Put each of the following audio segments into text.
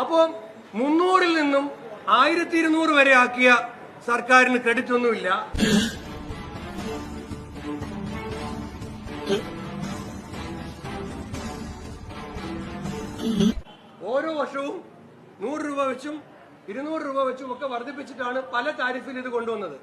അപ്പോ മുന്നൂറിൽ നിന്നും ആയിരത്തി ഇരുന്നൂറ് വരെ ആക്കിയ സർക്കാരിന് ക്രെഡിറ്റ് ഒന്നുമില്ല. ഓരോ വർഷവും നൂറ് രൂപ വെച്ചും ഇരുന്നൂറ് രൂപ വെച്ചും ഒക്കെ വർദ്ധിപ്പിച്ചിട്ടാണ് പല താരിഫിൽ ഇത് കൊണ്ടുവന്നത്.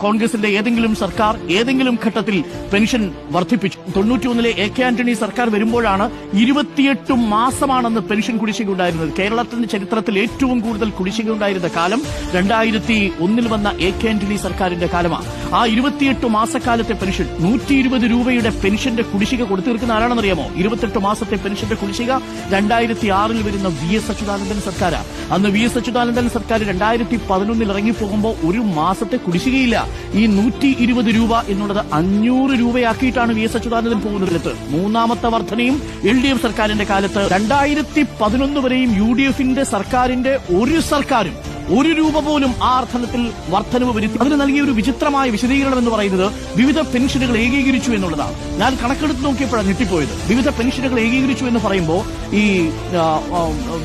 കോൺഗ്രസിന്റെ ഏതെങ്കിലും സർക്കാർ ഏതെങ്കിലും ഘട്ടത്തിൽ പെൻഷൻ വർദ്ധിപ്പിച്ചു. തൊണ്ണൂറ്റിയൊന്നിലെ എ കെ ആന്റണി സർക്കാർ വരുമ്പോഴാണ് ഇരുപത്തിയെട്ട് മാസമാണെന്ന് പെൻഷൻ കുടിശ്ശിക ഉണ്ടായിരുന്നത്. കേരളത്തിന്റെ ചരിത്രത്തിൽ ഏറ്റവും കൂടുതൽ കുടിശ്ശിക ഉണ്ടായിരുന്ന കാലം രണ്ടായിരത്തി ഒന്നിൽ വന്ന എ കെ ആന്റണി സർക്കാരിന്റെ കാലമാണ്. ആ ഇരുപത്തിയെട്ട് മാസക്കാലത്തെ പെൻഷൻ നൂറ്റി ഇരുപത് രൂപയുടെ പെൻഷന്റെ കുടിശ്ശിക കൊടുത്തീർക്കുന്ന ആരാണെന്ന് ആരാണെന്നറിയാമോ? ഇരുപത്തെട്ട് മാസത്തെ പെൻഷന്റെ കുടിശ്ശിക രണ്ടായിരത്തി ആറിൽ വരുന്ന വി എസ് അച്യുതാനന്ദൻ സർക്കാരാണ്. അന്ന് വി എസ് അച്യുതാനന്ദൻ സർക്കാർ രണ്ടായിരത്തി പതിനൊന്നിൽ ഇറങ്ങിപ്പോകുമ്പോൾ ഒരു മാസത്തെ കുടിശ്ശികയില്ല. ഈ നൂറ്റി ഇരുപത് രൂപ എന്നുള്ളത് അഞ്ഞൂറ് രൂപയാക്കിയിട്ടാണ് വി എസ് അച്യുതാനന്ദൻ പോകുന്നത് മൂന്നാമത്തെ വർധനയും എൽ ഡി എഫ് സർക്കാരിന്റെ കാലത്ത്. രണ്ടായിരത്തി പതിനൊന്ന് വരെയും യു ഡി എഫിന്റെ സർക്കാരിന്റെ ഒരു സർക്കാരും ഒരു രൂപ പോലും ആ അർത്ഥത്തിൽ വർധനവ് വരുത്തി അതിന് നൽകിയ ഒരു വിചിത്രമായ വിശദീകരണം എന്ന് പറയുന്നത് വിവിധ പെൻഷനുകൾ ഏകീകരിച്ചു എന്നുള്ളതാണ്. ഞാൻ കണക്കെടുത്ത് നോക്കിയപ്പോഴാണ് ഞെട്ടിപ്പോയത്. വിവിധ പെൻഷനുകൾ ഏകീകരിച്ചു എന്ന് പറയുമ്പോൾ ഈ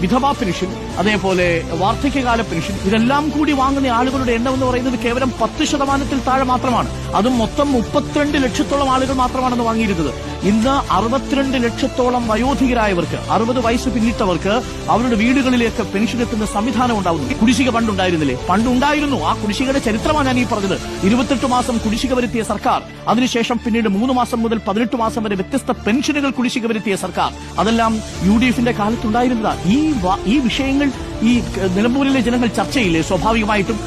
വിധവാ പെൻഷൻ അതേപോലെ വാർദ്ധക്യകാല പെൻഷൻ ഇതെല്ലാം കൂടി വാങ്ങുന്ന ആളുകളുടെ എണ്ണം എന്ന് പറയുന്നത് കേവലം പത്ത് ശതമാനത്തിൽ താഴെ മാത്രമാണ്. അതും മൊത്തം മുപ്പത്തിരണ്ട് ലക്ഷത്തോളം ആളുകൾ മാത്രമാണെന്ന് വാങ്ങിയിരുന്നത്. ഇന്ന് അറുപത്തിരണ്ട് ലക്ഷത്തോളം വയോധികരായവർക്ക് അറുപത് വയസ്സ് പിന്നിട്ടവർക്ക് അവരുടെ വീടുകളിലേക്ക് പെൻഷൻ എത്തുന്ന സംവിധാനം ഉണ്ടാവുന്നു. കുടിശ്ശിക പണ്ടുണ്ടായിരുന്നില്ലേ പണ്ടുണ്ടായിരുന്നു ആ കുടിശ്ശികയുടെ ചരിത്രമാണ് ഞാൻ ഈ പറഞ്ഞത്. ഇരുപത്തെട്ട് മാസം കുടിശ്ശിക വരുത്തിയ സർക്കാർ അതിനുശേഷം പിന്നീട് മൂന്ന് മാസം മുതൽ പതിനെട്ട് മാസം വരെ വ്യത്യസ്ത പെൻഷനുകൾ കുടിശ്ശിക വരുത്തിയ സർക്കാർ അതെല്ലാം യു ഡി എഫിന്റെ കാലത്തുണ്ടായിരുന്നതാണ് ഈ ഈ വിഷയങ്ങൾ ഈ നിലമ്പൂരിലെ ജനങ്ങൾ ചർച്ചയില്ലേ സ്വാഭാവികമായിട്ടും